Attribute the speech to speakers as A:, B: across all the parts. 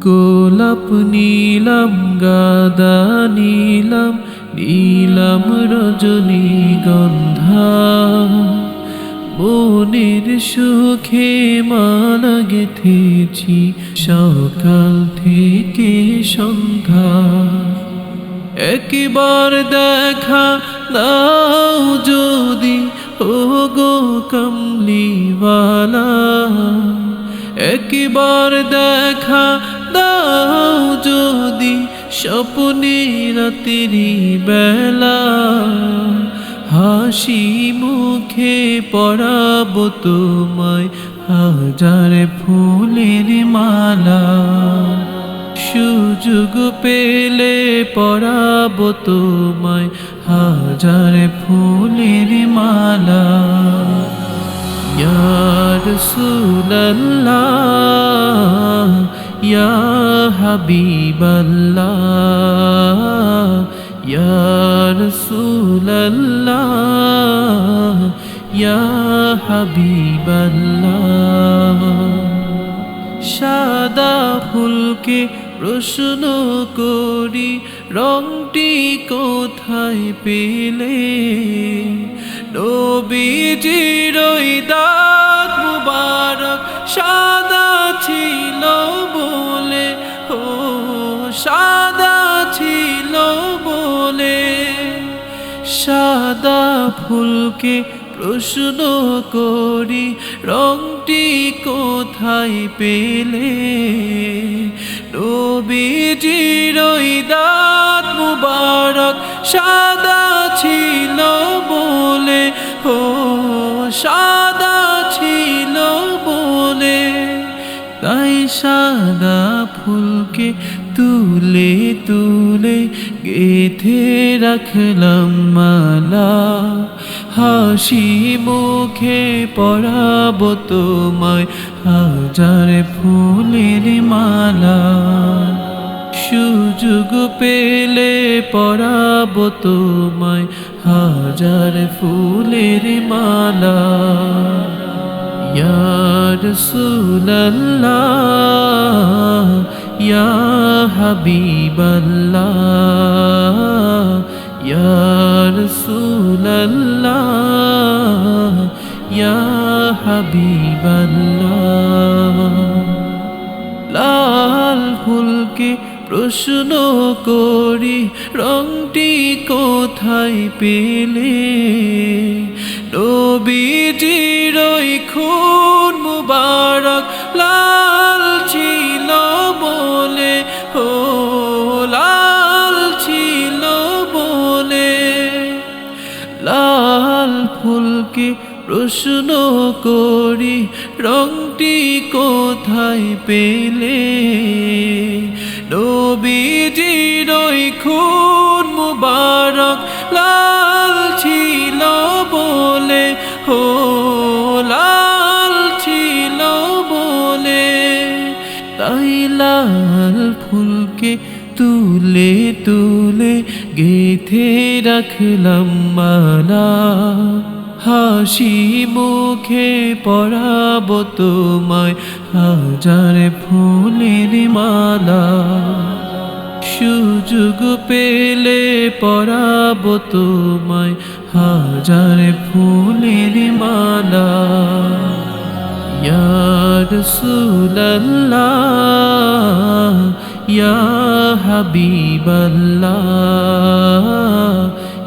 A: গোলাপ নীলাম, গাদা নীলাম নীলাম রজনী গন্ধা মনের সুখে মালা গেথেছি, সকাল থেকে সন্ধ্যা। একবার দেখা দাও যদি ও গো কমলিওয়ালা। একবার দেখা দাও যদি স্বপ্নে রাত্রি বেলা, হাসি মুখে পড়াবো তোমায় হাজার ফুলের মালা। সুযোগ পেলে পড়াবো তোমায় হাজার ফুলের মালা। ইয়ার সুল্লাহ ইয়া হাবিবাল্লাহ ইয়ার সুল্লাহ ইয়া হাবিবাল্লাহ। সাদা ফুলকে প্রশ্ন করি, রংটি কোথায় পেলে? নবীজির দাঁত মুবারক, সাদা সাদা ফুলকে প্রশ্ন করি, রংটি কোথায় পেলে? নবীজির ওই দাঁত মুবারক সাদা ছিল বলে, ও সাদা ছিল বলে। তাই সাদা ফুলকে তুলে তুলে গেথে রাখলাম মালা, হাসি মুখে পড়াবো তোমায়, হাজার ফুলের মালা। সুযোগ পেলে পড়াবো তোমায়, হাজার ফুলের মালা। ইয়া রাসূলুল্লাহ ইয়া হাবিবাল্লাহ ইয়া রাসূলুল্লাহ ইয়া হাবিবাল্লাহ লাল ফুলকে প্রশ্ন করি, রংটি কোথায় পেলে? নবীজির খুন মুবারক, লাল লাল ফুলকে প্রশ্ন করি, রংটি কোথায় পেলে? নবীজির ওই খুন মুবারক লাল ছিল বলে ও লাল ছিল বলে। তাই লাল ফুলকে তুলে তুলে গেথে রাখলাম মালা, হাসি মুখে পড়াবো তোমায়, হাজার ফুলের মালা। সুযোগ পেলে পড়াবো তোমায়, হাজার ফুলের মালা। ইয়া রাসূলুল্লাহ ইয়া হাবিবাল্লাহ।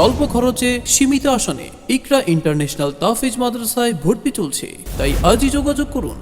B: স্বল্প খরচে সীমিত আসনে ইকরা ইন্টারন্যাশনাল তাফিজ মাদ্রাসায় ভর্তি চলছে। তাই আজই যোগাযোগ করুন।